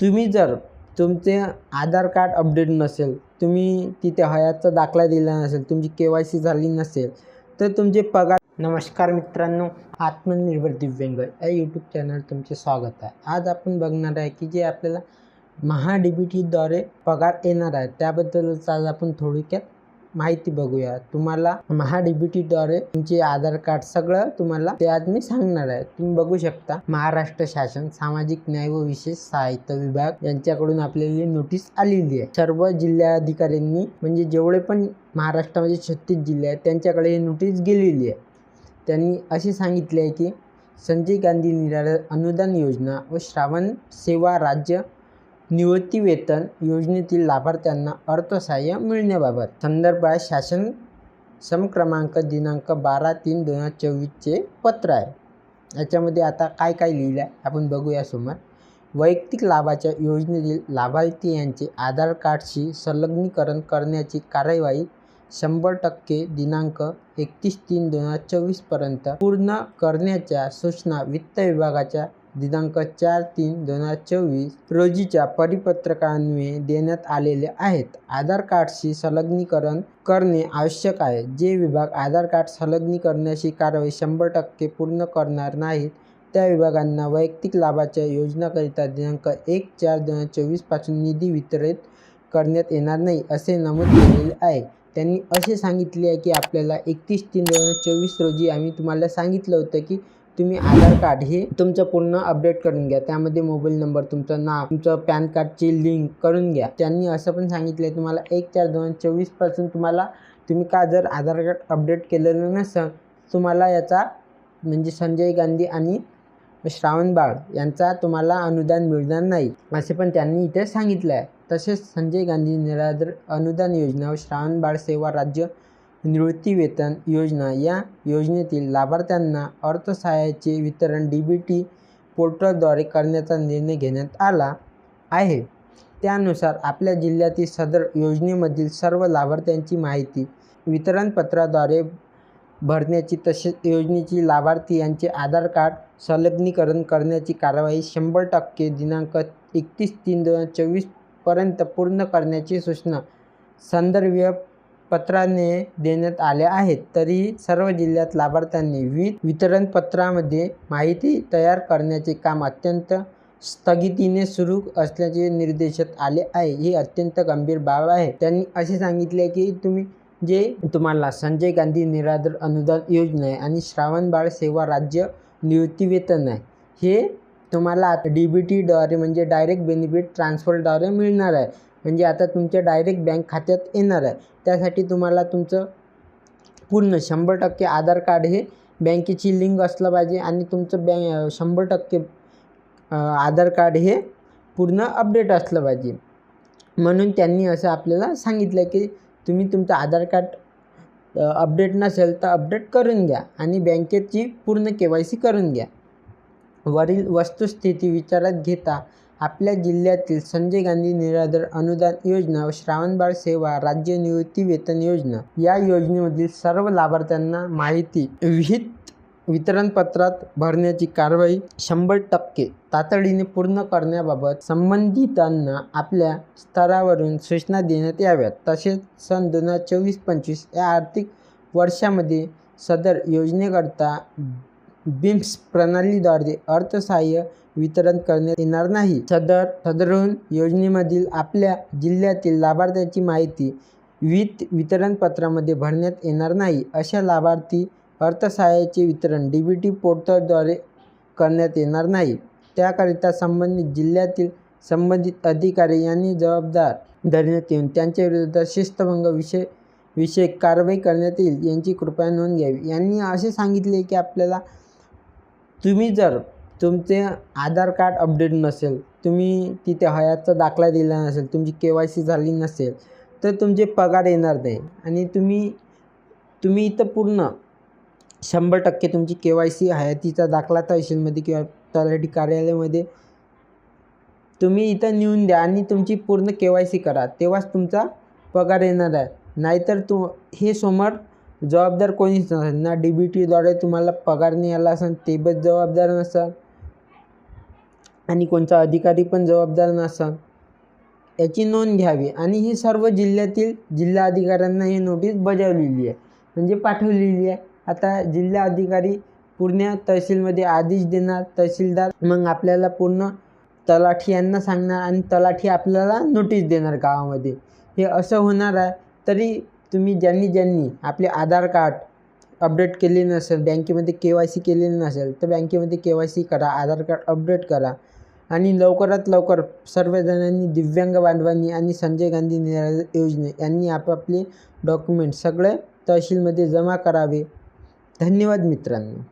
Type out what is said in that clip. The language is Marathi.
तुम्ही जर तुमचे आधार कार्ड अपडेट नसेल तुम्ही तिथे हयातचा दाखला दिला नसेल तुमची के वाय सी झाली नसेल तर तुमचे पगार नमस्कार मित्रांनो आत्मनिर्भर दिव्यांग या यूट्यूब चॅनल तुमचे स्वागत आहे. आज आपण बघणार आहे की जे आपल्याला महा डी बी टीद्वारे पगार येणार आहे त्याबद्दलच आज आपण थोडक्यात माहिती बघूया. तुम्हाला महा तुमचे आधार कार्ड सगळं तुम्हाला ते आज मी सांगणार आहे. तुम्ही बघू शकता महाराष्ट्र शासन सामाजिक न्याय व विशेष सहायता विभाग यांच्याकडून आपल्याला नोटीस आलेली आहे. सर्व जिल्हाधिकाऱ्यांनी म्हणजे जेवढे पण महाराष्ट्रामध्ये छत्तीस जिल्हे आहेत त्यांच्याकडे ही नोटीस गेलेली आहे. त्यांनी असे सांगितले आहे की संजय गांधी निराधार अनुदान योजना व श्रावण सेवा राज्य निवृत्तीवेतन योजनेतील लाभार्थ्यांना अर्थसहाय्य मिळण्याबाबत संदर्भात शासन समक्रमांक दिनांक बारा तीन दोन हजार चोवीसचे पत्र आहे. याच्यामध्ये आता काय काय लिहिलं आहे आपण बघूया समोर. वैयक्तिक लाभाच्या योजनेतील लाभार्थी यांचे आधार कार्डशी संलग्नीकरण करण्याची कार्यवाही शंभर टक्के दिनांक एकतीस तीन दोन हजार चोवीसपर्यंत पूर्ण करण्याच्या सूचना वित्त विभागाच्या दिनांक चार तीन दोन हजार चोवीस रोजीच्या परिपत्रकान्वये देण्यात आलेले आहेत. आधार कार्डशी संलग्नीकरण करणे आवश्यक आहे. जे विभाग आधार कार्ड संलग्नी करण्याची कारवाई शंभर टक्के पूर्ण करणार नाहीत त्या विभागांना वैयक्तिक लाभाच्या योजनाकरिता दिनांक एक चार दोन हजार चोवीसपासून निधी वितरित करण्यात येणार नाही असे नमूद केलेले आहे. त्यांनी असे सांगितले आहे की आपल्याला एकतीस तीन दोन हजार चोवीस रोजी आम्ही तुम्हाला सांगितलं होतं की तुम्ही आधार कार्ड हे तुमचं पूर्ण अपडेट करून घ्या. त्यामध्ये मोबाईल नंबर तुमचं नाव तुमचं पॅन कार्डची लिंक करून घ्या. त्यांनी असं पण सांगितलं आहे तुम्हाला एक चार दोन हजार चोवीसपासून तुम्हाला तुम्ही का जर आधार कार्ड अपडेट केलेलं नसेल तुम्हाला याचा म्हणजे संजय गांधी आणि श्रावण बाळ यांचा तुम्हाला अनुदान मिळणार नाही. असे पण त्यांनी इथे सांगितलं आहे तसेच संजय गांधी निराधार अनुदान योजना व श्रावण बाळ सेवा राज्य निवृत्तीवेतन योजना. या योजनेतील लाभार्थ्यांना अर्थसहाय्याचे वितरण डी बी टी पोर्टलद्वारे करण्याचा निर्णय घेण्यात आला आहे. त्यानुसार आपल्या जिल्ह्यातील सदर योजनेमधील सर्व लाभार्थ्यांची माहिती वितरणपत्राद्वारे भरण्याची तसेच योजनेची लाभार्थी यांचे आधार कार्ड संलग्नीकरण करण्याची कारवाई शंभर टक्के दिनांक एकतीस तीन दोन हजार चोवीसपर्यंत पूर्ण करण्याची सूचना संदर्भ पत्राने देण्यात आल्या आहेत. तरीही सर्व जिल्ह्यात लाभार्थ्यांनी विविध वितरणपत्रामध्ये माहिती तयार करण्याचे काम अत्यंत स्थगितीने सुरू असल्याचे निर्देशात आले आहे. ही अत्यंत गंभीर बाब आहे. त्यांनी असे सांगितले की तुम्ही जे तुम्हाला संजय गांधी निराधार अनुदान योजना आहे आणि श्रावण बाळ सेवा राज्य निवृत्तीवेतन आहे हे तुम्हाला डी बी टीद्वारे म्हणजे डायरेक्ट बेनिफिट ट्रान्सफरद्वारे मिळणार आहे. म्हणजे आता तुमच्या डायरेक्ट बँक खात्यात येणार आहे. त्यासाठी तुम्हाला तुमचं पूर्ण शंभर टक्के आधार कार्ड हे बँकेची लिंक असलं पाहिजे आणि तुमचं बँक शंभर टक्के आधार कार्ड हे पूर्ण अपडेट असलं पाहिजे. म्हणून त्यांनी असं आपल्याला सांगितलं की तुम्ही तुमचं आधार कार्ड अपडेट नसेल तर अपडेट करून घ्या आणि बँकेची पूर्ण के वाय सी करून घ्या. वरील वस्तुस्थिती विचारात घेता आपल्या जिल्ह्यातील संजय गांधी निराधार अनुदान योजना व श्रावणबाळ सेवा राज्य निवृत्तीवेतन योजना या योजनेमधील सर्व लाभार्थ्यांना माहिती विहित वितरणपत्रात भरण्याची कारवाई शंभर टक्के तातडीने पूर्ण करण्याबाबत संबंधितांना आपल्या स्तरावरून सूचना देण्यात याव्यात. तसेच सन दोन हजार चोवीस पंचवीस या आर्थिक वर्षामध्ये सदर योजनेकरता बिम्स प्रणालीद्वारे अर्थसहाय्य वितरण करण्यात येणार नाही. सदर सदरून योजनेमधील आपल्या जिल्ह्यातील लाभार्थ्याची माहिती विविध वितरणपत्रामध्ये भरण्यात येणार नाही. अशा लाभार्थी अर्थसहाय्याचे वितरण डी बी टी पोर्टलद्वारे करण्यात येणार नाही. त्याकरिता संबंधित जिल्ह्यातील संबंधित अधिकारी यांनी जबाबदार धरण्यात येऊन त्यांच्या विरुद्ध शिस्तभंग विषय विषयक कारवाई करण्यात येईल यांची कृपया नोंद घ्यावी. यांनी असे सांगितले की आपल्याला तुम्ही जर तुमचे आधार कार्ड अपडेट नसेल तुम्ही तिथे हयातचा दाखला दिला नसेल तुमची के वाय सी झाली नसेल तर तुमचे पगार येणार नाही. आणि तुम्ही तुम्ही इथं पूर्ण शंभर टक्के तुमची के वाय सी हयातीचा दाखला तहसीलमध्ये किंवा तलाठी कार्यालयामध्ये तुम्ही इथं नेऊन द्या आणि तुमची पूर्ण के वाय सी करा. तेव्हाच तुमचा पगार येणार आहे. नाहीतर तू हे समोर जबाबदार कोणीच नसेल ना डी बी टीद्वारे तुम्हाला पगार नाही आला असेल ते पण जबाबदार नसाल. आणि कोणता अधिकारी पण जबाबदार नसन याची नोंद घ्यावी. आणि ही सर्व जिल्ह्यातील जिल्हा अधिकाऱ्यांना ही नोटीस बजावलेली आहे. म्हणजे पाठवलेली आहे. आता जिल्हा अधिकारी पूर्ण तहसीलमध्ये आदेश देणार तहसीलदार मग आपल्याला पूर्ण तलाठी यांना सांगणार आणि तलाठी आपल्याला नोटीस देणार गावामध्ये. हे असं होणार आहे. तरी तुम्ही ज्यांनी ज्यांनी आपले आधार कार्ड अपडेट केले नसेल बँकेमध्ये के वाय सी केलेली नसेल तर बँकेमध्ये के वाय सी करा आधार कार्ड अपडेट करा. आणि लवकरात लवकर सर्वजणांनी दिव्यांग बांधवांनी आणि संजय गांधी निराधार योजने यांनी आपापले डॉक्युमेंट सगळे तहसीलमध्ये जमा करावे. धन्यवाद मित्रांनो.